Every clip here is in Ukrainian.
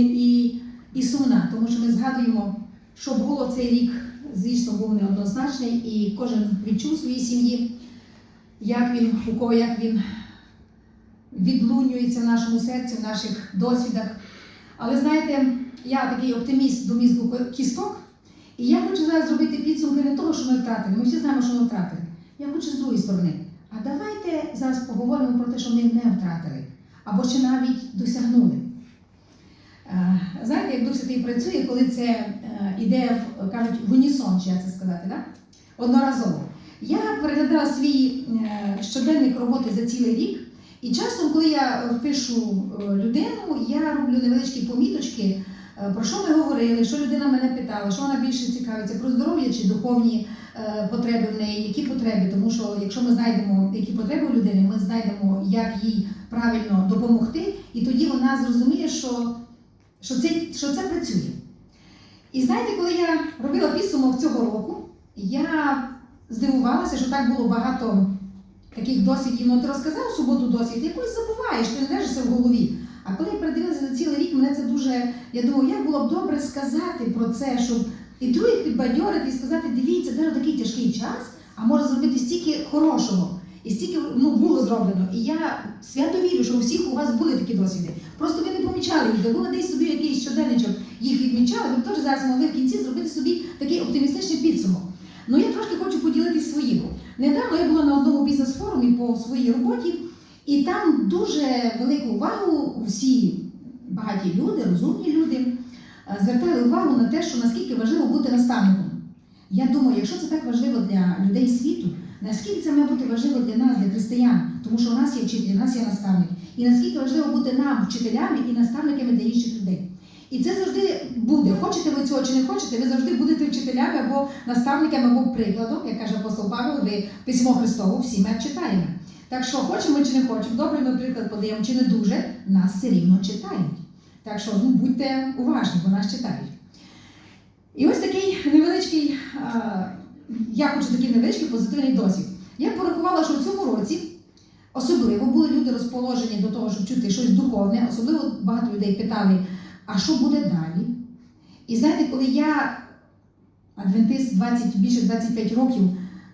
і, сумна, тому що ми згадуємо, що було цей рік, звісно, був неоднозначний, і кожен відчув своїй сім'ї, як він, у кого як він відлунюється в нашому серці, в наших досвідах. Але знаєте, я такий оптиміст до мізку кісток, і я хочу зараз зробити підсумки не того, що ми втратили. Ми всі знаємо, що ми втратили. Я хочу з другої сторони. А давайте зараз поговоримо про те, що ми не втратили, або ще навіть досягнули. Знаєте, як Дух Святий працює, коли це е, іде, кажуть, в унісон, чи як це сказати, да? одноразово. Я переглядала свій е, щоденник роботи за цілий рік, і часом, коли я е, пишу людину, я роблю невеличкі поміточки, про що ми говорили, що людина мене питала, що вона більше цікавиться, про здоров'я чи духовні потреби в неї, які потреби. Тому що якщо ми знайдемо, які потреби у людини, ми знайдемо, як їй правильно допомогти, і тоді вона зрозуміє, що, що, це, що це працює. І знаєте, коли я робила підсумок цього року, я здивувалася, що так було багато таких досвідів. Ну, ти розказав суботу досвід, якось забуваєш, ти не держишся в голові. А коли я передивилася за цілий рік, мене це дуже. Я думаю, як було б добре сказати про це, щоб і других підбадьорити і сказати, дивіться, де такий тяжкий час, а може зробити стільки хорошого. І стільки ну, було зроблено. І я свято вірю, що у всіх у вас були такі досвіди. Просто ви не помічали їх, ви десь собі якийсь щоденничок їх відмічали, ви теж зараз могли в кінці зробити собі такий оптимістичний підсумок. Ну я трошки хочу поділитися своїм. Недавно я була на одному бізнес-форумі по своїй роботі, і там дуже велику увагу всі багаті люди, розумні люди е, звертали увагу на те, що наскільки важливо бути наставником. Я думаю, якщо це так важливо для людей світу, наскільки це має бути важливо для нас, для християн, тому що у нас є вчителі, у нас є наставник. І наскільки важливо бути нам, вчителями і наставниками для інших людей. І це завжди буде. Хочете ви цього чи не хочете, ви завжди будете вчителями або наставниками, або прикладом, як каже апостол Павло, ви письмо Христове всі ми читаємо. Так що хочемо чи не хочемо, добре ми приклад подаємо чи не дуже, нас все рівно читають. Так що ну, будьте уважні, бо нас читають. І ось такий невеличкий, я хочу такий невеличкий позитивний досвід. Я порахувала, що в цьому році особливо були люди розположені до того, щоб чути щось духовне, особливо багато людей питали, а що буде далі? І знаєте, коли я, адвентист 20, більше 25 років,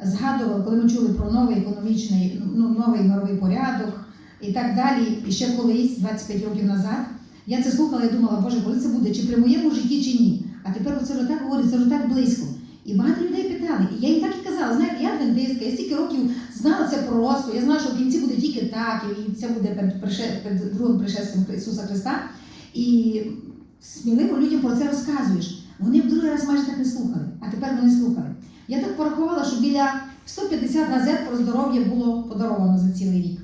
згадувала, коли ми чули про новий економічний, ну, новий мировий порядок і так далі, і ще колись, 25 років назад, я це слухала і думала, Боже, коли це буде, чи при моєму житті, чи ні. А тепер це вже так говорить, це вже так близько. І багато людей питали. І я їм так і казала, знаєте, я адвентистка, я стільки років знала це просто, я знала, що в кінці буде тільки так, і це буде перед, прише- перед другим пришестям Ісуса Христа. І сміливо людям про це розказуєш. Вони в другий раз майже так не слухали, а тепер вони слухали. Я так порахувала, що біля 150 газет про здоров'я було подаровано за цілий рік.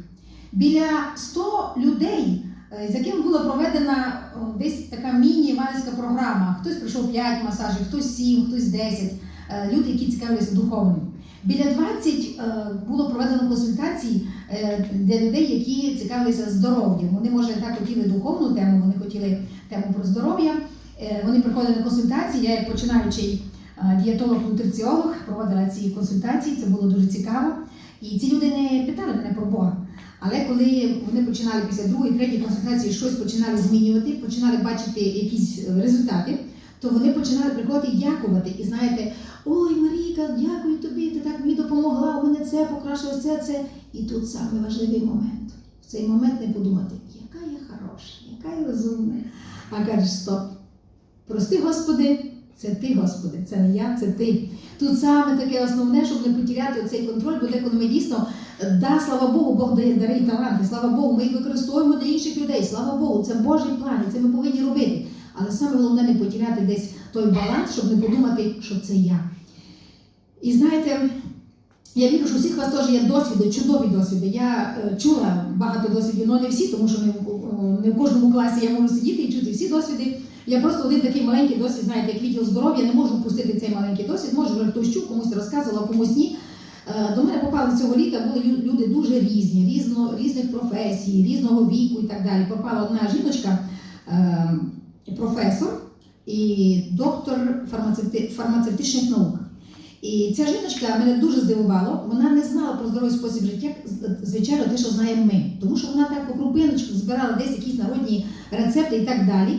Біля 100 людей, е, з якими була проведена десь така міні-іванська програма. Хтось пройшов 5 масажів, хтось 7, хтось 10. е, Люди, які цікавилися духовним. Біля 20 е, було проведено консультацій е, для людей, які цікавилися здоров'ям. Вони, може, так хотіли духовну тему, вони хотіли тему про здоров'я. Е, Вони приходили на консультації. Я, як починаючий е, дієтолог-нутриціолог, проводила ці консультації, це було дуже цікаво. І ці люди не питали мене про Бога. Але коли вони починали після другої, третьої консультації щось починали змінювати, починали бачити якісь е, результати, то вони починали приходити і дякувати. І знаєте, ой, Марійка, дякую тобі, ти так мені допомогла, у мене це покращило, це, це. І тут саме важливий момент. В цей момент не подумати, яка я хороша, яка я розумна. А кажеш, стоп. Прости, Господи, це ти, Господи, це не я, це ти. Тут саме таке основне, щоб не потеряти цей контроль, бо деколи ми дійсно, да, слава Богу, Бог дає дари і таланти, слава Богу, ми їх використовуємо для інших людей, слава Богу, це Божий план, і це ми повинні робити. Але саме головне не потеряти десь той баланс, щоб не подумати, що це я. І знаєте, я вірю, що у всіх вас теж є досвіди, чудові досвіди. Я е, чула багато досвідів, але не всі, тому що не в кожному класі я можу сидіти і чути всі досвіди. Я просто один такий маленький досвід, знаєте, як відділ здоров'я, не можу впустити цей маленький досвід. Може, вже хтось чув, комусь розказувала, комусь ні. Е, До мене попали цього літа, були люди дуже різні, різно, різних професій, різного віку і так далі. Попала одна жіночка, е, професор і доктор фармацевти- фармацевтичних наук. І ця жіночка мене дуже здивувала. Вона не знала про здоровий спосіб життя, звичайно, те, що знаємо ми. Тому що вона так по крупиночку збирала десь якісь народні рецепти і так далі.